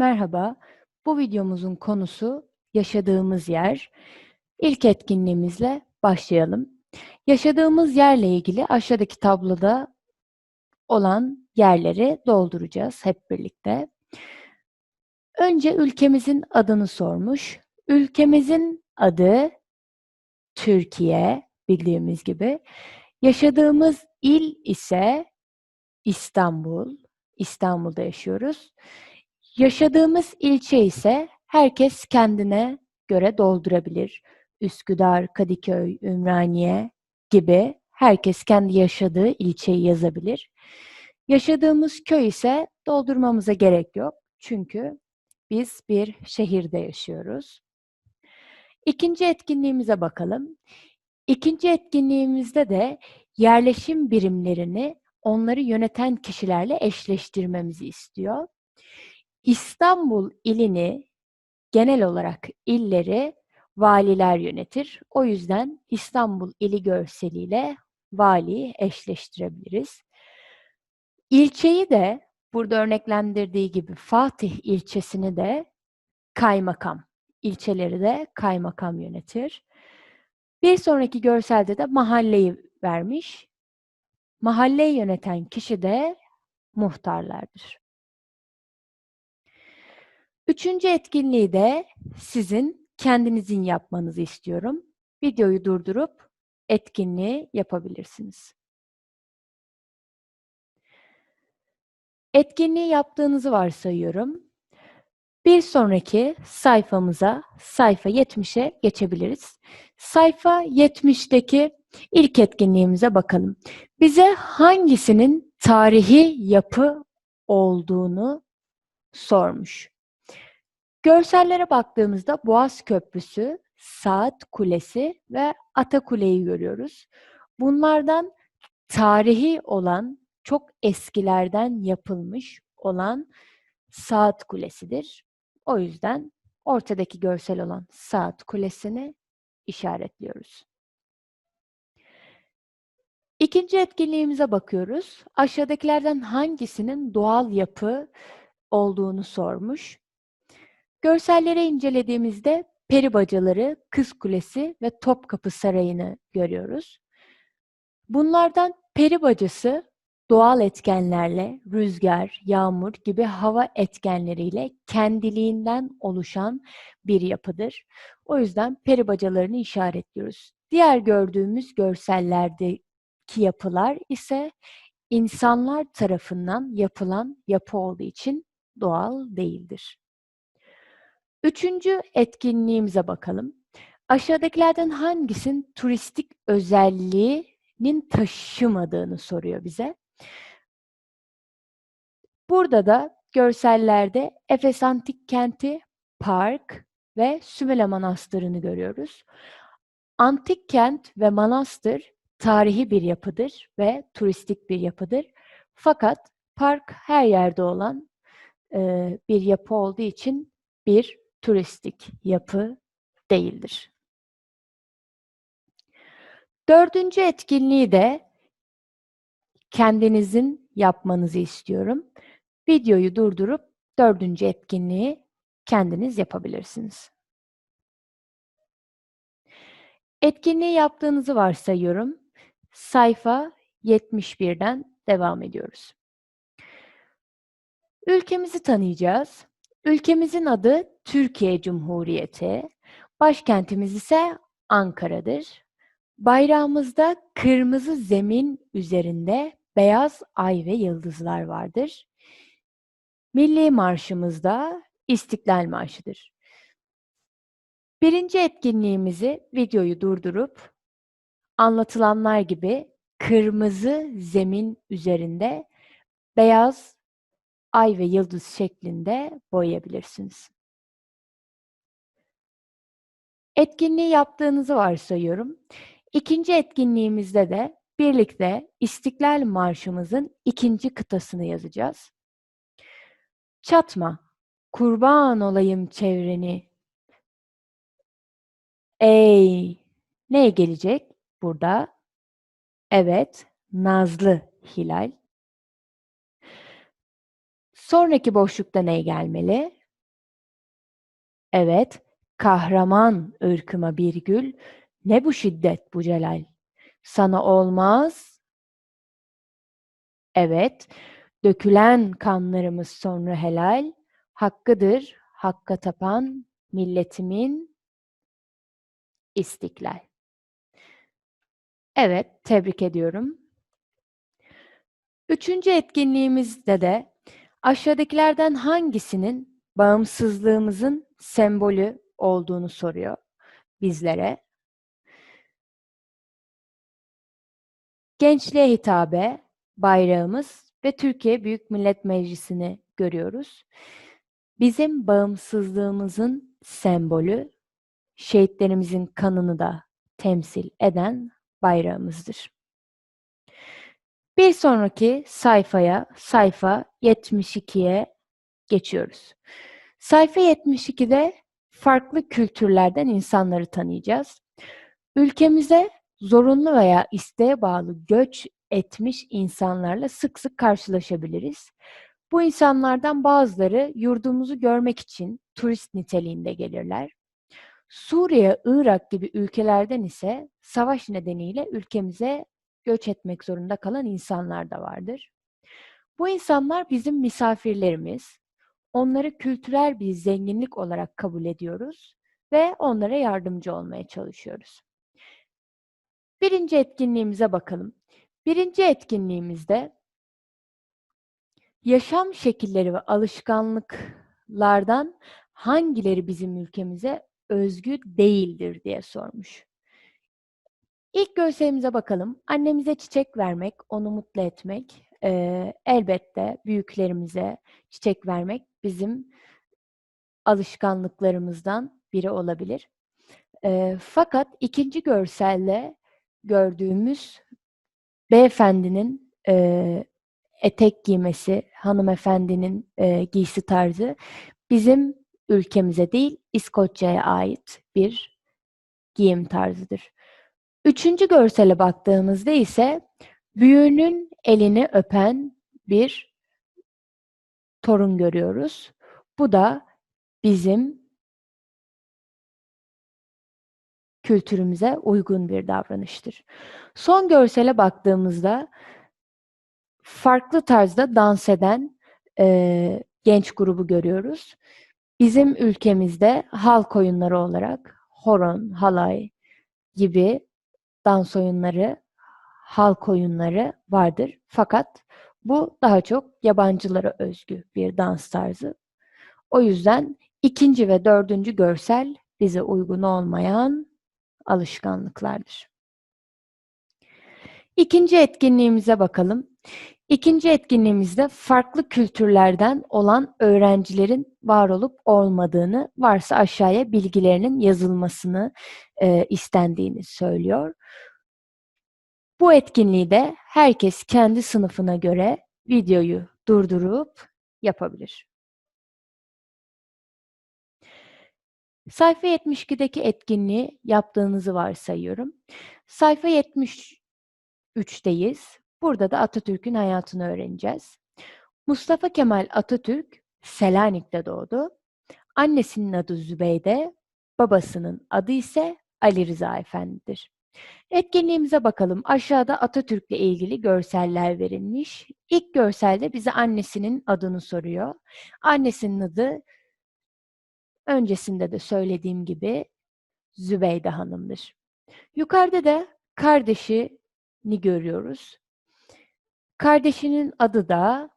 Merhaba, bu videomuzun konusu yaşadığımız yer. İlk etkinliğimizle başlayalım. Yaşadığımız yerle ilgili aşağıdaki tabloda olan yerleri dolduracağız hep birlikte. Önce ülkemizin adını sormuş. Ülkemizin adı Türkiye bildiğimiz gibi. Yaşadığımız il ise İstanbul. İstanbul'da yaşıyoruz. Yaşadığımız ilçe ise herkes kendine göre doldurabilir. Üsküdar, Kadıköy, Ümraniye gibi herkes kendi yaşadığı ilçeyi yazabilir. Yaşadığımız köy ise doldurmamıza gerek yok. Çünkü biz bir şehirde yaşıyoruz. İkinci etkinliğimize bakalım. İkinci etkinliğimizde de yerleşim birimlerini onları yöneten kişilerle eşleştirmemizi istiyor. İstanbul ilini genel olarak illeri valiler yönetir. O yüzden İstanbul ili görseliyle valiyi eşleştirebiliriz. İlçeyi de burada örneklendirdiği gibi Fatih ilçesini de kaymakam, ilçeleri de kaymakam yönetir. Bir sonraki görselde de mahalleyi vermiş. Mahalleyi yöneten kişi de muhtarlardır. Üçüncü etkinliği de sizin kendinizin yapmanızı istiyorum. Videoyu durdurup etkinliği yapabilirsiniz. Etkinliği yaptığınızı varsayıyorum. Bir sonraki sayfamıza, sayfa 70'e geçebiliriz. Sayfa 70'teki ilk etkinliğimize bakalım. Bize hangisinin tarihi yapı olduğunu sormuş. Görsellere baktığımızda Boğaz Köprüsü, Saat Kulesi ve Atakule'yi görüyoruz. Bunlardan tarihi olan, çok eskilerden yapılmış olan Saat Kulesi'dir. O yüzden ortadaki görsel olan Saat Kulesi'ni işaretliyoruz. İkinci etkinliğimize bakıyoruz. Aşağıdakilerden hangisinin doğal yapı olduğunu sormuş. Görselleri incelediğimizde peri bacaları, Kız Kulesi ve Topkapı Sarayı'nı görüyoruz. Bunlardan peri bacası doğal etkenlerle, rüzgar, yağmur gibi hava etkenleriyle kendiliğinden oluşan bir yapıdır. O yüzden peri bacalarını işaretliyoruz. Diğer gördüğümüz görsellerdeki yapılar ise insanlar tarafından yapılan yapı olduğu için doğal değildir. Üçüncü etkinliğimize bakalım. Aşağıdakilerden hangisinin turistik özelliğinin taşımadığını soruyor bize. Burada da görsellerde Efes Antik Kenti, Park ve Sümele Manastırı'nı görüyoruz. Antik kent ve manastır tarihi bir yapıdır ve turistik bir yapıdır. Fakat park her yerde olan e, bir yapı olduğu için bir turistik yapı değildir. Dördüncü etkinliği de kendinizin yapmanızı istiyorum. Videoyu durdurup dördüncü etkinliği kendiniz yapabilirsiniz. Etkinliği yaptığınızı varsayıyorum. Sayfa 71'den devam ediyoruz. Ülkemizi tanıyacağız. Ülkemizin adı Türkiye Cumhuriyeti. Başkentimiz ise Ankara'dır. Bayrağımızda kırmızı zemin üzerinde beyaz ay ve yıldızlar vardır. Milli marşımızda İstiklal Marşı'dır. Birinci etkinliğimizi videoyu durdurup anlatılanlar gibi kırmızı zemin üzerinde beyaz ay ve yıldız şeklinde boyayabilirsiniz. Etkinliği yaptığınızı varsayıyorum. İkinci etkinliğimizde de birlikte İstiklal Marşımızın ikinci kıtasını yazacağız. Çatma, kurban olayım çevreni. Ey, ne gelecek burada? Evet, Nazlı Hilal. Sonraki boşlukta ne gelmeli? Evet, kahraman ırkıma bir gül, ne bu şiddet bu celal? Sana olmaz. Evet, dökülen kanlarımız sonra helal, hakkıdır hakka tapan milletimin istiklal. Evet, tebrik ediyorum. Üçüncü etkinliğimizde de aşağıdakilerden hangisinin bağımsızlığımızın sembolü olduğunu soruyor bizlere. Gençliğe hitabe, bayrağımız ve Türkiye Büyük Millet Meclisi'ni görüyoruz. Bizim bağımsızlığımızın sembolü, şehitlerimizin kanını da temsil eden bayrağımızdır. Bir sonraki sayfaya, sayfa 72'ye geçiyoruz. Sayfa 72'de farklı kültürlerden insanları tanıyacağız. Ülkemize zorunlu veya isteğe bağlı göç etmiş insanlarla sık sık karşılaşabiliriz. Bu insanlardan bazıları yurdumuzu görmek için turist niteliğinde gelirler. Suriye, Irak gibi ülkelerden ise savaş nedeniyle ülkemize göç etmek zorunda kalan insanlar da vardır. Bu insanlar bizim misafirlerimiz. Onları kültürel bir zenginlik olarak kabul ediyoruz ve onlara yardımcı olmaya çalışıyoruz. Birinci etkinliğimize bakalım. Birinci etkinliğimizde yaşam şekilleri ve alışkanlıklardan hangileri bizim ülkemize özgü değildir diye sormuş. İlk görselimize bakalım. Annemize çiçek vermek, onu mutlu etmek, e, elbette büyüklerimize çiçek vermek bizim alışkanlıklarımızdan biri olabilir. E, fakat ikinci görselde gördüğümüz beyefendinin e, etek giymesi, hanımefendinin e, giysi tarzı bizim ülkemize değil İskoçya'ya ait bir giyim tarzıdır. Üçüncü görsele baktığımızda ise büyüğünün elini öpen bir torun görüyoruz. Bu da bizim kültürümüze uygun bir davranıştır. Son görsele baktığımızda farklı tarzda dans eden e, genç grubu görüyoruz. Bizim ülkemizde halk oyunları olarak horon, halay gibi dans oyunları, halk oyunları vardır. Fakat bu daha çok yabancılara özgü bir dans tarzı. O yüzden ikinci ve dördüncü görsel bize uygun olmayan alışkanlıklardır. İkinci etkinliğimize bakalım. İkinci etkinliğimizde farklı kültürlerden olan öğrencilerin var olup olmadığını, varsa aşağıya bilgilerinin yazılmasını e, istendiğini söylüyor. Bu etkinliği de herkes kendi sınıfına göre videoyu durdurup yapabilir. Sayfa 72'deki etkinliği yaptığınızı varsayıyorum. Sayfa 73'teyiz. Burada da Atatürk'ün hayatını öğreneceğiz. Mustafa Kemal Atatürk Selanik'te doğdu. Annesinin adı Zübeyde, babasının adı ise Ali Rıza Efendi'dir. Etkinliğimize bakalım. Aşağıda Atatürk'le ilgili görseller verilmiş. İlk görselde bize annesinin adını soruyor. Annesinin adı öncesinde de söylediğim gibi Zübeyde Hanım'dır. Yukarıda da kardeşini görüyoruz. Kardeşinin adı da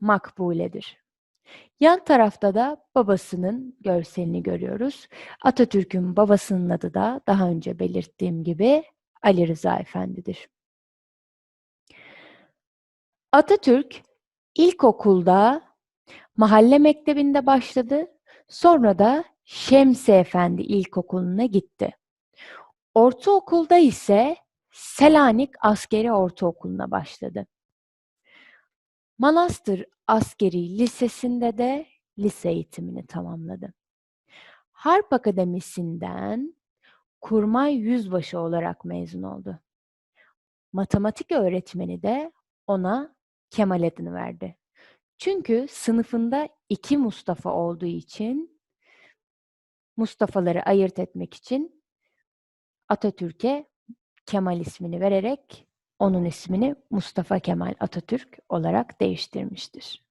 Makbule'dir. Yan tarafta da babasının görselini görüyoruz. Atatürk'ün babasının adı da daha önce belirttiğim gibi Ali Rıza Efendi'dir. Atatürk ilkokulda mahalle mektebinde başladı. Sonra da Şemsi Efendi İlkokulu'na gitti. Ortaokulda ise Selanik Askeri Ortaokulu'na başladı. Manastır Askeri Lisesi'nde de lise eğitimini tamamladı. Harp Akademisi'nden kurmay yüzbaşı olarak mezun oldu. Matematik öğretmeni de ona Kemal adını verdi. Çünkü sınıfında iki Mustafa olduğu için Mustafa'ları ayırt etmek için Atatürk'e Kemal ismini vererek onun ismini Mustafa Kemal Atatürk olarak değiştirmiştir.